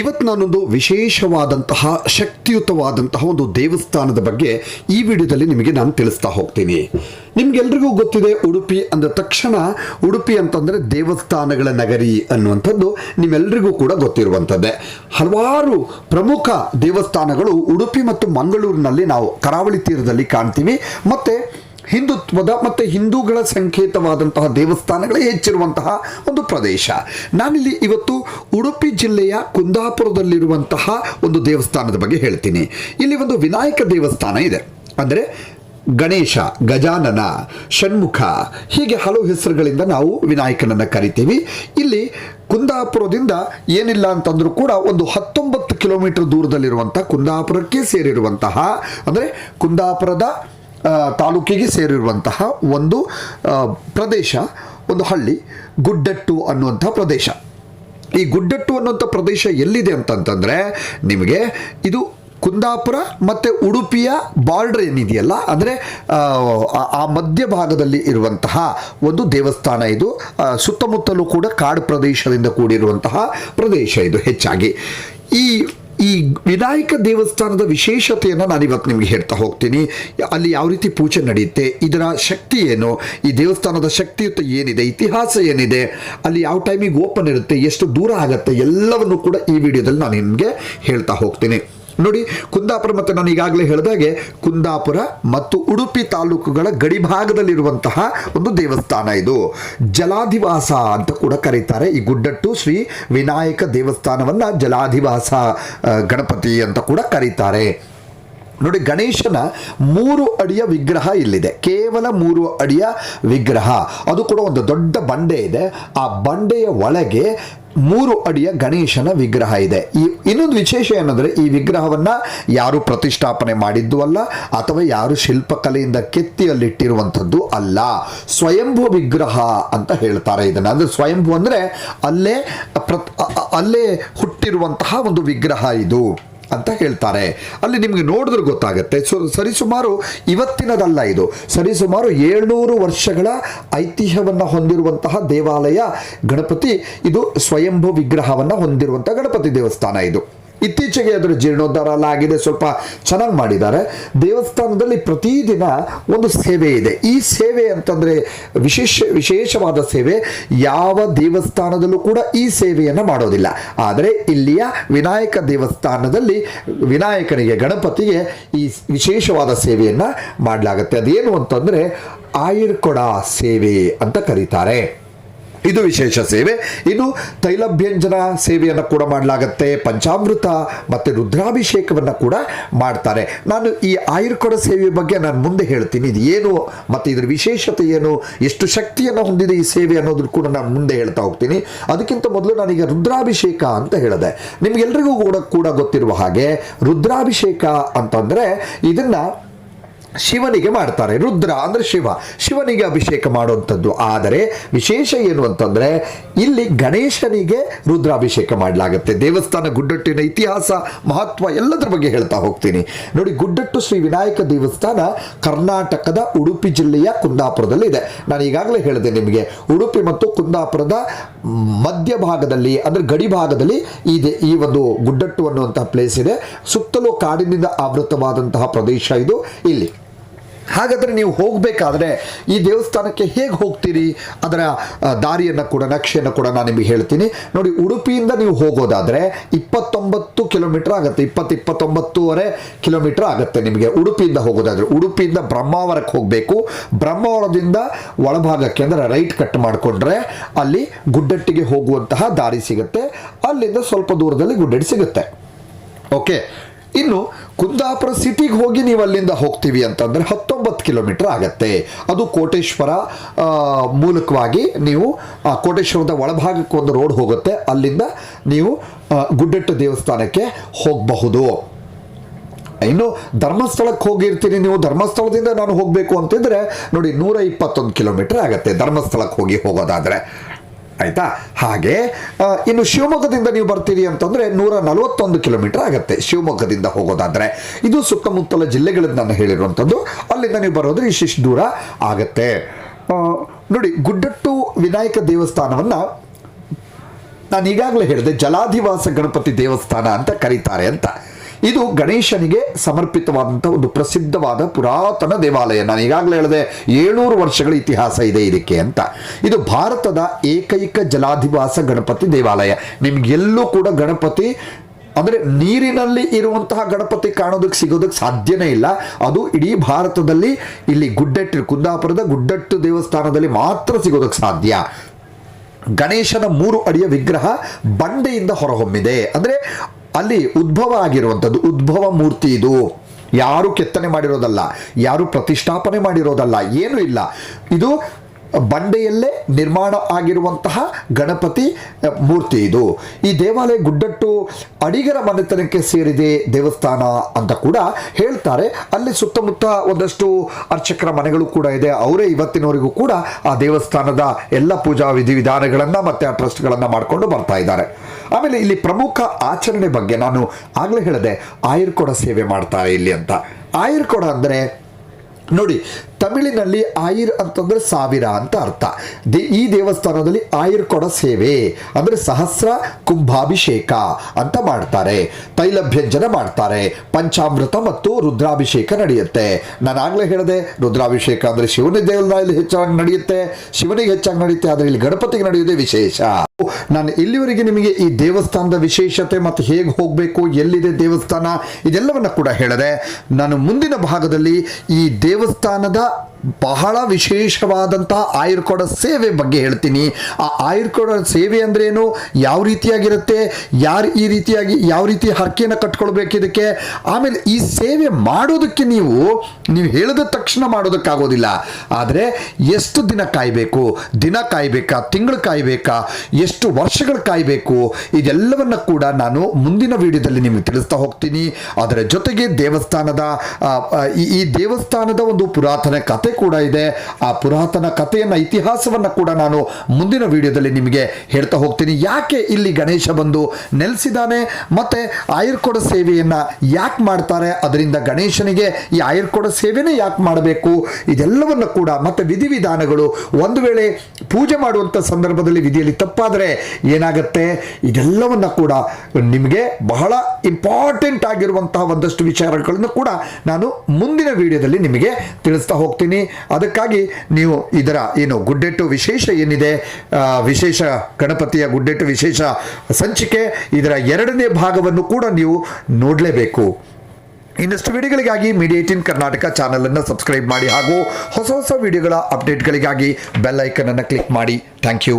ಇವತ್ತು ನಾನೊಂದು ವಿಶೇಷವಾದಂತಹ ಶಕ್ತಿಯುತವಾದಂತಹ ಒಂದು ದೇವಸ್ಥಾನದ ಬಗ್ಗೆ ಈ ವಿಡಿಯೋದಲ್ಲಿ ನಿಮಗೆ ನಾನು ತಿಳಿಸ್ತಾ ಹೋಗ್ತೀನಿ. ನಿಮ್ಗೆಲ್ರಿಗೂ ಗೊತ್ತಿದೆ, ಉಡುಪಿ ಅಂದ ತಕ್ಷಣ ಉಡುಪಿ ಅಂತಂದ್ರೆ ದೇವಸ್ಥಾನಗಳ ನಗರಿ ಅನ್ನುವಂಥದ್ದು ನಿಮ್ಮೆಲ್ರಿಗೂ ಕೂಡ ಗೊತ್ತಿರುವಂಥದ್ದೇ. ಹಲವಾರು ಪ್ರಮುಖ ದೇವಸ್ಥಾನಗಳು ಉಡುಪಿ ಮತ್ತು ಮಂಗಳೂರಿನಲ್ಲಿ ನಾವು ಕರಾವಳಿ ತೀರದಲ್ಲಿ ಕಾಣ್ತೀವಿ. ಮತ್ತೆ ಹಿಂದುತ್ವದ ಮತ್ತು ಹಿಂದೂಗಳ ಸಂಕೇತವಾದಂತಹ ದೇವಸ್ಥಾನಗಳೇ ಹೆಚ್ಚಿರುವಂತಹ ಒಂದು ಪ್ರದೇಶ. ನಾನಿಲ್ಲಿ ಇವತ್ತು ಉಡುಪಿ ಜಿಲ್ಲೆಯ ಕುಂದಾಪುರದಲ್ಲಿರುವಂತಹ ಒಂದು ದೇವಸ್ಥಾನದ ಬಗ್ಗೆ ಹೇಳ್ತೀನಿ. ಇಲ್ಲಿ ಒಂದು ವಿನಾಯಕ ದೇವಸ್ಥಾನ ಇದೆ. ಅಂದರೆ ಗಣೇಶ, ಗಜಾನನ, ಷಣ್ಮುಖ, ಹೀಗೆ ಹಲವು ಹೆಸರುಗಳಿಂದ ನಾವು ವಿನಾಯಕನನ್ನು ಕರಿತೀವಿ. ಇಲ್ಲಿ ಕುಂದಾಪುರದಿಂದ ಏನಿಲ್ಲ ಅಂತಂದರೂ ಕೂಡ ಒಂದು ಹತ್ತೊಂಬತ್ತು ಕಿಲೋಮೀಟರ್ ದೂರದಲ್ಲಿರುವಂಥ ಕುಂದಾಪುರಕ್ಕೆ ಸೇರಿರುವಂತಹ, ಅಂದರೆ ಕುಂದಾಪುರದ ತಾಲೂಕಿಗೆ ಸೇರಿರುವಂತಹ ಒಂದು ಪ್ರದೇಶ ಒಂದು ಹಳ್ಳಿ ಗುಡ್ಡಟ್ಟು ಅನ್ನುವಂಥ ಪ್ರದೇಶ. ಈ ಗುಡ್ಡಟ್ಟು ಅನ್ನುವಂಥ ಪ್ರದೇಶ ಎಲ್ಲಿದೆ ಅಂತಂತಂದರೆ ನಿಮಗೆ ಇದು ಕುಂದಾಪುರ ಮತ್ತು ಉಡುಪಿಯ ಬಾರ್ಡರ್ ಏನಿದೆಯಲ್ಲ ಅಂದರೆ ಆ, ಮಧ್ಯ ಭಾಗದಲ್ಲಿ ಇರುವಂತಹ ಒಂದು ದೇವಸ್ಥಾನ ಇದು. ಸುತ್ತಮುತ್ತಲೂ ಕೂಡ ಕಾಡು ಪ್ರದೇಶದಿಂದ ಕೂಡಿರುವಂತಹ ಪ್ರದೇಶ ಇದು ಹೆಚ್ಚಾಗಿ. ಈ ಈ ವಿನಾಯಕ ದೇವಸ್ಥಾನದ ವಿಶೇಷತೆಯನ್ನು ನಾನು ಇವತ್ತು ನಿಮಗೆ ಹೇಳ್ತಾ ಹೋಗ್ತೀನಿ. ಅಲ್ಲಿ ಯಾವ ರೀತಿ ಪೂಜೆ ನಡೆಯುತ್ತೆ, ಇದರ ಶಕ್ತಿ ಏನು, ಈ ದೇವಸ್ಥಾನದ ಶಕ್ತಿಯುತ ಏನಿದೆ, ಇತಿಹಾಸ ಏನಿದೆ, ಅಲ್ಲಿ ಯಾವ ಟೈಮಿಗೆ ಓಪನ್ ಇರುತ್ತೆ, ಎಷ್ಟು ದೂರ ಆಗುತ್ತೆ, ಎಲ್ಲವನ್ನು ಕೂಡ ಈ ವಿಡಿಯೋದಲ್ಲಿ ನಾನು ನಿಮಗೆ ಹೇಳ್ತಾ ಹೋಗ್ತೀನಿ. ನೋಡಿ, ಕುಂದಾಪುರ ಮತ್ತು ನಾನು ಈಗಾಗಲೇ ಹೇಳಿದಾಗೆ ಕುಂದಾಪುರ ಮತ್ತು ಉಡುಪಿ ತಾಲೂಕುಗಳ ಗಡಿಭಾಗದಲ್ಲಿರುವಂತಹ ಒಂದು ದೇವಸ್ಥಾನ ಇದು. ಜಲಾಧಿವಾಸ ಅಂತ ಕೂಡ ಕರೀತಾರೆ. ಈ ಗುಡ್ಡಟ್ಟು ಶ್ರೀ ವಿನಾಯಕ ದೇವಸ್ಥಾನವನ್ನ ಜಲಾಧಿವಾಸ ಗಣಪತಿ ಅಂತ ಕೂಡ ಕರೀತಾರೆ. ನೋಡಿ, ಗಣೇಶನ ಮೂರು ಅಡಿಯ ವಿಗ್ರಹ ಇಲ್ಲಿದೆ. ಕೇವಲ ಮೂರು ಅಡಿಯ ವಿಗ್ರಹ. ಅದು ಕೂಡ ಒಂದು ದೊಡ್ಡ ಬಂಡೆ ಇದೆ. ಆ ಬಂಡೆಯ ಒಳಗೆ ಮೂರು ಅಡಿಯ ಗಣೇಶನ ವಿಗ್ರಹ ಇದೆ. ಈ ಇನ್ನೊಂದು ವಿಶೇಷ ಏನಂದ್ರೆ, ಈ ವಿಗ್ರಹವನ್ನ ಯಾರು ಪ್ರತಿಷ್ಠಾಪನೆ ಮಾಡಿದ್ದು ಅಲ್ಲ, ಅಥವಾ ಯಾರು ಶಿಲ್ಪಕಲೆಯಿಂದ ಕೆತ್ತಿಯಲ್ಲಿಟ್ಟಿರುವಂಥದ್ದು ಅಲ್ಲ. ಸ್ವಯಂಭು ವಿಗ್ರಹ ಅಂತ ಹೇಳ್ತಾರೆ ಇದನ್ನು. ಅಂದ್ರೆ ಸ್ವಯಂಭು ಅಂದ್ರೆ ಅಲ್ಲೇ ಪ್ರತ್- ಅಲ್ಲೇ ಹುಟ್ಟಿರುವಂತಹ ಒಂದು ವಿಗ್ರಹ ಇದು. ಅಂತ ಹೇಳ್ತಾರೆ. ಅಲ್ಲಿ ನಿಮಗೆ ನೋಡಿದ್ರೆ ಗೊತ್ತಾಗುತ್ತೆ. ಸೊ, ಸರಿಸುಮಾರು ಇವತ್ತಿನದಲ್ಲ ಇದು. ಸರಿಸುಮಾರು ಏಳ್ನೂರು ವರ್ಷಗಳ ಐತಿಹ್ಯವನ್ನು ಹೊಂದಿರುವಂತಹ ದೇವಾಲಯ ಗಣಪತಿ. ಇದು ಸ್ವಯಂಭೂ ವಿಗ್ರಹವನ್ನು ಹೊಂದಿರುವಂತಹ ಗಣಪತಿ ದೇವಸ್ಥಾನ ಇದು. ಇತ್ತೀಚೆಗೆ ಅದರ ಜೀರ್ಣೋದ್ಧಾರ ಎಲ್ಲ ಆಗಿದೆ. ಸ್ವಲ್ಪ ಚೆನ್ನಾಗಿ ಮಾಡಿದ್ದಾರೆ. ದೇವಸ್ಥಾನದಲ್ಲಿ ಪ್ರತಿದಿನ ಒಂದು ಸೇವೆ ಇದೆ. ಈ ಸೇವೆ ಅಂತಂದ್ರೆ ವಿಶೇಷ, ವಿಶೇಷವಾದ ಸೇವೆ ಯಾವ ದೇವಸ್ಥಾನದಲ್ಲೂ ಕೂಡ ಈ ಸೇವೆಯನ್ನು ಮಾಡೋದಿಲ್ಲ. ಆದರೆ ಇಲ್ಲಿಯ ವಿನಾಯಕ ದೇವಸ್ಥಾನದಲ್ಲಿ ವಿನಾಯಕನಿಗೆ, ಗಣಪತಿಗೆ ಈ ವಿಶೇಷವಾದ ಸೇವೆಯನ್ನು ಮಾಡಲಾಗುತ್ತೆ. ಅದೇನು ಅಂತಂದ್ರೆ ಆಯುರ್ಕೊಡ ಸೇವೆ ಅಂತ ಕರೀತಾರೆ. ಇದು ವಿಶೇಷ ಸೇವೆ. ಇನ್ನು ತೈಲಭ್ಯಂಜನ ಸೇವೆಯನ್ನು ಕೂಡ ಮಾಡಲಾಗತ್ತೆ. ಪಂಚಾಮೃತ ಮತ್ತು ರುದ್ರಾಭಿಷೇಕವನ್ನು ಕೂಡ ಮಾಡ್ತಾರೆ. ನಾನು ಈ ಆಯುರ್ಕೊಡ ಸೇವೆಯ ಬಗ್ಗೆ ನಾನು ಮುಂದೆ ಹೇಳ್ತೀನಿ. ಇದು ಏನು ಮತ್ತು ಇದರ ವಿಶೇಷತೆ ಏನು? ಎಷ್ಟು ಶಕ್ತಿಯನ್ನು ಹೊಂದಿದೆ ಈ ಸೇವೆ ಅನ್ನೋದ್ರ ಕೂಡ ನಾನು ಮುಂದೆ ಹೇಳ್ತಾ ಹೋಗ್ತೀನಿ. ಅದಕ್ಕಿಂತ ಮೊದಲು ನನಗೆ ರುದ್ರಾಭಿಷೇಕ ಅಂತ ಹೇಳಿದೆ. ನಿಮಗೆಲ್ಲರಿಗೂ ಕೂಡ ಕೂಡ ಗೊತ್ತಿರುವ ಹಾಗೆ ರುದ್ರಾಭಿಷೇಕ ಅಂತಂದರೆ ಇದನ್ನ ಶಿವನಿಗೆ ಮಾಡ್ತಾರೆ, ರುದ್ರ ಅಂದ್ರೆ ಶಿವ, ಶಿವನಿಗೆ ಅಭಿಷೇಕ ಮಾಡುವಂಥದ್ದು. ಆದರೆ ವಿಶೇಷ ಏನು ಅಂತಂದ್ರೆ, ಇಲ್ಲಿ ಗಣೇಶನಿಗೆ ರುದ್ರಾಭಿಷೇಕ ಮಾಡಲಾಗುತ್ತೆ. ದೇವಸ್ಥಾನ ಗುಡ್ಡಟ್ಟಿನ ಇತಿಹಾಸ, ಮಹತ್ವ ಎಲ್ಲದರ ಬಗ್ಗೆ ಹೇಳ್ತಾ ಹೋಗ್ತೀನಿ. ನೋಡಿ, ಗುಡ್ಡಟ್ಟು ಶ್ರೀ ವಿನಾಯಕ ದೇವಸ್ಥಾನ ಕರ್ನಾಟಕದ ಉಡುಪಿ ಜಿಲ್ಲೆಯ ಕುಂದಾಪುರದಲ್ಲಿ ಇದೆ ನಾನು ಈಗಾಗಲೇ ಹೇಳಿದೆ ನಿಮಗೆ, ಉಡುಪಿ ಮತ್ತು ಕುಂದಾಪುರದ ಮಧ್ಯಭಾಗದಲ್ಲಿ ಅಂದರೆ ಗಡಿ ಭಾಗದಲ್ಲಿ ಇದೆ, ಈ ಒಂದು ಗುಡ್ಡಟ್ಟು ಅನ್ನುವಂತಹ ಪ್ಲೇಸ್ ಇದೆ. ಸುತ್ತಲೂ ಕಾಡಿನಿಂದ ಆವೃತವಾದಂತಹ ಪ್ರದೇಶ ಇದು ಇಲ್ಲಿ. ಹಾಗಾದರೆ ನೀವು ಹೋಗಬೇಕಾದ್ರೆ ಈ ದೇವಸ್ಥಾನಕ್ಕೆ ಹೇಗೆ ಹೋಗ್ತೀರಿ? ಅದರ ದಾರಿಯನ್ನು ಕೂಡ, ನಕ್ಷೆಯನ್ನು ಕೂಡ ನಾನು ನಿಮಗೆ ಹೇಳ್ತೀನಿ. ನೋಡಿ, ಉಡುಪಿಯಿಂದ ನೀವು ಹೋಗೋದಾದರೆ ಇಪ್ಪತ್ತೊಂಬತ್ತು ಕಿಲೋಮೀಟರ್ ಆಗುತ್ತೆ. ಇಪ್ಪತ್ತು, ಇಪ್ಪತ್ತೊಂಬತ್ತೂವರೆ ಕಿಲೋಮೀಟರ್ ಆಗುತ್ತೆ ನಿಮಗೆ ಉಡುಪಿಯಿಂದ ಹೋಗೋದಾದರೆ. ಉಡುಪಿಯಿಂದ ಬ್ರಹ್ಮಾವರಕ್ಕೆ ಹೋಗಬೇಕು. ಬ್ರಹ್ಮಾವರದಿಂದ ಒಳಭಾಗಕ್ಕೆ ಅಂದರೆ ರೈಟ್ ಕಟ್ ಮಾಡಿಕೊಂಡ್ರೆ ಅಲ್ಲಿ ಗುಡ್ಡಟ್ಟಿಗೆ ಹೋಗುವಂತಹ ದಾರಿ ಸಿಗುತ್ತೆ. ಅಲ್ಲಿಂದ ಸ್ವಲ್ಪ ದೂರದಲ್ಲಿ ಗುಡ್ಡಟ್ಟಿ ಸಿಗುತ್ತೆ. ಓಕೆ? ಇನ್ನು ಕುಂದಾಪುರ ಸಿಟಿಗೆ ಹೋಗಿ ನೀವು ಅಲ್ಲಿಂದ ಹೋಗ್ತೀವಿ ಅಂತಂದರೆ ಹತ್ತೊಂಬತ್ತು ಕಿಲೋಮೀಟರ್ ಆಗತ್ತೆ. ಅದು ಕೋಟೇಶ್ವರ ಮೂಲಕವಾಗಿ ನೀವು ಕೋಟೇಶ್ವರದ ಒಳಭಾಗಕ್ಕೆ ಒಂದು ರೋಡ್ ಹೋಗುತ್ತೆ. ಅಲ್ಲಿಂದ ನೀವು ಗುಡ್ಡೆಟ್ಟು ದೇವಸ್ಥಾನಕ್ಕೆ ಹೋಗಬಹುದು. ಇನ್ನು ಧರ್ಮಸ್ಥಳಕ್ಕೆ ಹೋಗಿರ್ತೀನಿ ನೀವು. ಧರ್ಮಸ್ಥಳದಿಂದ ನಾನು ಹೋಗಬೇಕು ಅಂತಿದ್ರೆ ನೋಡಿ ನೂರ ಇಪ್ಪತ್ತೊಂದು ಕಿಲೋಮೀಟರ್ ಆಗುತ್ತೆ ಧರ್ಮಸ್ಥಳಕ್ಕೆ ಹೋಗಿ ಹೋಗೋದಾದರೆ. ಆಯ್ತಾ? ಹಾಗೆ ಇನ್ನು ಶಿವಮೊಗ್ಗದಿಂದ ನೀವು ಬರ್ತೀರಿ ಅಂತಂದ್ರೆ ನೂರ ನಲವತ್ತೊಂದು ಕಿಲೋಮೀಟರ್ ಆಗುತ್ತೆ ಶಿವಮೊಗ್ಗದಿಂದ ಹೋಗೋದಾದರೆ. ಇದು ಸುತ್ತಮುತ್ತಲ ಜಿಲ್ಲೆಗಳಿಂದ ನಾನು ಹೇಳಿರುವಂಥದ್ದು. ಅಲ್ಲಿಂದ ನೀವು ಬರೋದ್ರೆ ಇಷ್ಟಿಷ್ಟು ದೂರ ಆಗತ್ತೆ. ನೋಡಿ, ಗುಡ್ಡಟ್ಟು ವಿನಾಯಕ ದೇವಸ್ಥಾನವನ್ನು ನಾನು ಈಗಾಗಲೇ ಹೇಳಿದೆ, ಜಲಾಧಿವಾಸ ಗಣಪತಿ ದೇವಸ್ಥಾನ ಅಂತ ಕರೀತಾರೆ ಅಂತ. ಇದು ಗಣೇಶನಿಗೆ ಸಮರ್ಪಿತವಾದಂಥ ಒಂದು ಪ್ರಸಿದ್ಧವಾದ ಪುರಾತನ ದೇವಾಲಯ. ನಾನು ಈಗಾಗಲೇ ಹೇಳಿದೆ, ಏಳ್ನೂರು ವರ್ಷಗಳ ಇತಿಹಾಸ ಇದೆ ಇದಕ್ಕೆ ಅಂತ. ಇದು ಭಾರತದ ಏಕೈಕ ಜಲಾಧಿವಾಸ ಗಣಪತಿ ದೇವಾಲಯ. ನಿಮ್ಗೆಲ್ಲೂ ಕೂಡ ಗಣಪತಿ, ಅಂದರೆ ನೀರಿನಲ್ಲಿ ಇರುವಂತಹ ಗಣಪತಿ ಕಾಣೋದಕ್ಕೆ ಸಿಗೋದಕ್ಕೆ ಸಾಧ್ಯನೇ ಇಲ್ಲ. ಅದು ಇಡೀ ಭಾರತದಲ್ಲಿ ಇಲ್ಲಿ ಗುಡ್ಡಟ್ಟು, ಕುಂದಾಪುರದ ಗುಡ್ಡಟ್ಟು ದೇವಸ್ಥಾನದಲ್ಲಿ ಮಾತ್ರ ಸಿಗೋದಕ್ಕೆ ಸಾಧ್ಯ. ಗಣೇಶನ ಮೂರು ಅಡಿಯ ವಿಗ್ರಹ ಬಂಡೆಯಿಂದ ಹೊರಹೊಮ್ಮಿದೆ. ಅಂದರೆ ಅಲ್ಲಿ ಉದ್ಭವ ಆಗಿರುವಂಥದ್ದು, ಉದ್ಭವ ಮೂರ್ತಿ ಇದು. ಯಾರು ಕೆತ್ತನೆ ಮಾಡಿರೋದಲ್ಲ, ಯಾರು ಪ್ರತಿಷ್ಠಾಪನೆ ಮಾಡಿರೋದಲ್ಲ, ಏನೂ ಇಲ್ಲ. ಇದು ಬಂಡೆಯಲ್ಲೇ ನಿರ್ಮಾಣ ಆಗಿರುವಂತಹ ಗಣಪತಿ ಮೂರ್ತಿ ಇದು. ಈ ದೇವಾಲಯ ಗುಡ್ಡಟ್ಟು ಅಡಿಗರ ಮನೆತನಕ್ಕೆ ಸೇರಿದೆ ದೇವಸ್ಥಾನ ಅಂತ ಕೂಡ ಹೇಳ್ತಾರೆ. ಅಲ್ಲಿ ಸುತ್ತಮುತ್ತ ಒಂದಷ್ಟು ಅರ್ಚಕರ ಮನೆಗಳು ಕೂಡ ಇದೆ. ಅವರೇ ಇವತ್ತಿನವರೆಗೂ ಕೂಡ ಆ ದೇವಸ್ಥಾನದ ಎಲ್ಲ ಪೂಜಾ ವಿಧಿವಿಧಾನಗಳನ್ನು ಮತ್ತೆ ಆ ಟ್ರಸ್ಟ್ಗಳನ್ನು ಮಾಡಿಕೊಂಡು ಬರ್ತಾ ಇದ್ದಾರೆ. ಆಮೇಲೆ ಇಲ್ಲಿ ಪ್ರಮುಖ ಆಚರಣೆ ಬಗ್ಗೆ ನಾನು ಆಗಲೇ ಹೇಳಿದೆ. ಆಯುರ್ಕೊಡ ಸೇವೆ ಮಾಡ್ತಾರೆ ಇಲ್ಲಿ ಅಂತ. ಆಯುರ್ಕೊಡ ಅಂದರೆ ನೋಡಿ ತಮಿಳಿನಲ್ಲಿ ಆಯಿರ್ ಅಂತಂದ್ರೆ ಸಾವಿರ ಅಂತ ಅರ್ಥ. ಈ ದೇವಸ್ಥಾನದಲ್ಲಿ ಆಯಿರ್ ಕೊಡ ಸೇವೆ, ಅಂದ್ರೆ ಸಹಸ್ರ ಕುಂಭಾಭಿಷೇಕ ಅಂತ ಮಾಡ್ತಾರೆ. ತೈಲಭ್ಯಂಜನ ಮಾಡ್ತಾರೆ. ಪಂಚಾಮೃತ ಮತ್ತು ರುದ್ರಾಭಿಷೇಕ ನಡೆಯುತ್ತೆ. ನಾನು ಆಗ್ಲೇ ಹೇಳಿದೆ, ರುದ್ರಾಭಿಷೇಕ ಅಂದ್ರೆ ಶಿವನ ದೇವಾಲಯದಲ್ಲಿ ಹೆಚ್ಚಾಗಿ ನಡೆಯುತ್ತೆ. ಶಿವನಿಗೆ ಹೆಚ್ಚಾಗಿ ನಡೆಯುತ್ತೆ, ಆದ್ರೆ ಇಲ್ಲಿ ಗಣಪತಿಗೆ ನಡೆಯುವುದೇ ವಿಶೇಷ. ನಾನು ಇಲ್ಲಿವರೆಗೆ ನಿಮಗೆ ಈ ದೇವಸ್ಥಾನದ ವಿಶೇಷತೆ ಮತ್ತು ಹೇಗೆ ಹೋಗಬೇಕು, ಎಲ್ಲಿದೆ ದೇವಸ್ಥಾನ, ಇದೆಲ್ಲವನ್ನ ಕೂಡ ಹೇಳಿದೆ. ನಾನು ಮುಂದಿನ ಭಾಗದಲ್ಲಿ ಈ ದೇವಸ್ಥಾನದ 감사합니다. ಬಹಳ ವಿಶೇಷವಾದಂತಹ ಆಯುರ್ಕೋಡ ಸೇವೆ ಬಗ್ಗೆ ಹೇಳ್ತೀನಿ. ಆ ಆಯುರ್ಕೋಡ ಸೇವೆ ಅಂದ್ರೆ ಏನು ಯಾವ ರೀತಿಯಾಗಿರುತ್ತೆ? ಯಾರು ಈ ರೀತಿಯಾಗಿ ಯಾವ ರೀತಿ ಹರಕೆಯನ್ನು ಕಟ್ಕೊಳ್ಬೇಕು ಇದಕ್ಕೆ? ಆಮೇಲೆ ಈ ಸೇವೆ ಮಾಡೋದಕ್ಕೆ ನೀವು ನೀವು ಹೇಳಿದ ತಕ್ಷಣ ಮಾಡೋದಕ್ಕಾಗೋದಿಲ್ಲ. ಆದರೆ ಎಷ್ಟು ದಿನ ಕಾಯಬೇಕು? ದಿನ ಕಾಯಬೇಕಾ? ತಿಂಗಳು ಕಾಯಬೇಕಾ? ಎಷ್ಟು ವರ್ಷಗಳು ಕಾಯಬೇಕು? ಇದೆಲ್ಲವನ್ನ ಕೂಡ ನಾನು ಮುಂದಿನ ವಿಡಿಯೋದಲ್ಲಿ ನಿಮಗೆ ತಿಳಿಸ್ತಾ ಹೋಗ್ತೀನಿ. ಅದರ ಜೊತೆಗೆ ದೇವಸ್ಥಾನದ ಈ- ದೇವಸ್ಥಾನದ ಒಂದು ಪುರಾತನ ಕತೆ ಕೂಡ ಇದೆ. ಆ ಪುರಾತನ ಕಥೆಯನ್ನ, ಇತಿಹಾಸವನ್ನ ಕೂಡ ನಾನು ಮುಂದಿನ ವಿಡಿಯೋದಲ್ಲಿ ನಿಮಗೆ ಹೇಳ್ತಾ ಹೋಗ್ತೀನಿ. ಯಾಕೆ ಇಲ್ಲಿ ಗಣೇಶ ಬಂದು ನೆಲೆಸಿದ್ದಾನೆ? ಮತ್ತೆ ಆಯುರ್ಕೊಡ ಸೇವೆಯನ್ನ ಯಾಕೆ ಮಾಡ್ತಾರೆ? ಅದರಿಂದ ಗಣೇಶನಿಗೆ ಈ ಆಯುರ್ಕೊಡ ಸೇವೆನೇ ಯಾಕೆ ಮಾಡಬೇಕು? ಇದೆಲ್ಲವನ್ನ ಕೂಡ ಮತ್ತೆ ವಿಧಿವಿಧಾನಗಳು ಒಂದು ವೇಳೆ ಪೂಜೆ ಮಾಡುವಂಥ ಸಂದರ್ಭದಲ್ಲಿ ವಿಧಿಯಲ್ಲಿ ತಪ್ಪಾದರೆ ಏನಾಗುತ್ತೆ? ಇದೆಲ್ಲವನ್ನ ಕೂಡ ನಿಮಗೆ ಬಹಳ ಇಂಪಾರ್ಟೆಂಟ್ ಆಗಿರುವಂತಹ ಒಂದಷ್ಟು ವಿಚಾರಗಳನ್ನು ಕೂಡ ನಾನು ಮುಂದಿನ ವಿಡಿಯೋದಲ್ಲಿ ನಿಮಗೆ ತಿಳಿಸ್ತಾ ಹೋಗ್ತೀನಿ. ಅದಕ್ಕಾಗಿ ನೀವು ಇದರ ಏನು ಗುಡ್ಡೆಟ್ಟು ವಿಶೇಷ ಏನಿದೆ ವಿಶೇಷ ಗಣಪತಿಯ ಗುಡ್ಡೆಟ್ಟು ವಿಶೇಷ ಸಂಚಿಕೆ, ಇದರ ಎರಡನೇ ಭಾಗವನ್ನು ಕೂಡ ನೀವು ನೋಡಲೇಬೇಕು. ಇನ್ನಷ್ಟು ವಿಡಿಯೋಗಳಿಗಾಗಿ ಮೀಡಿಯಾ ಇನ್ ಕರ್ನಾಟಕ ಚಾನಲನ್ನು ಸಬ್ಸ್ಕ್ರೈಬ್ ಮಾಡಿ ಹಾಗೂ ಹೊಸ ಹೊಸ ವಿಡಿಯೋಗಳ ಅಪ್ಡೇಟ್ಗಳಿಗಾಗಿ ಬೆಲ್ ಐಕನನ್ನು ಕ್ಲಿಕ್ ಮಾಡಿ. Thank you.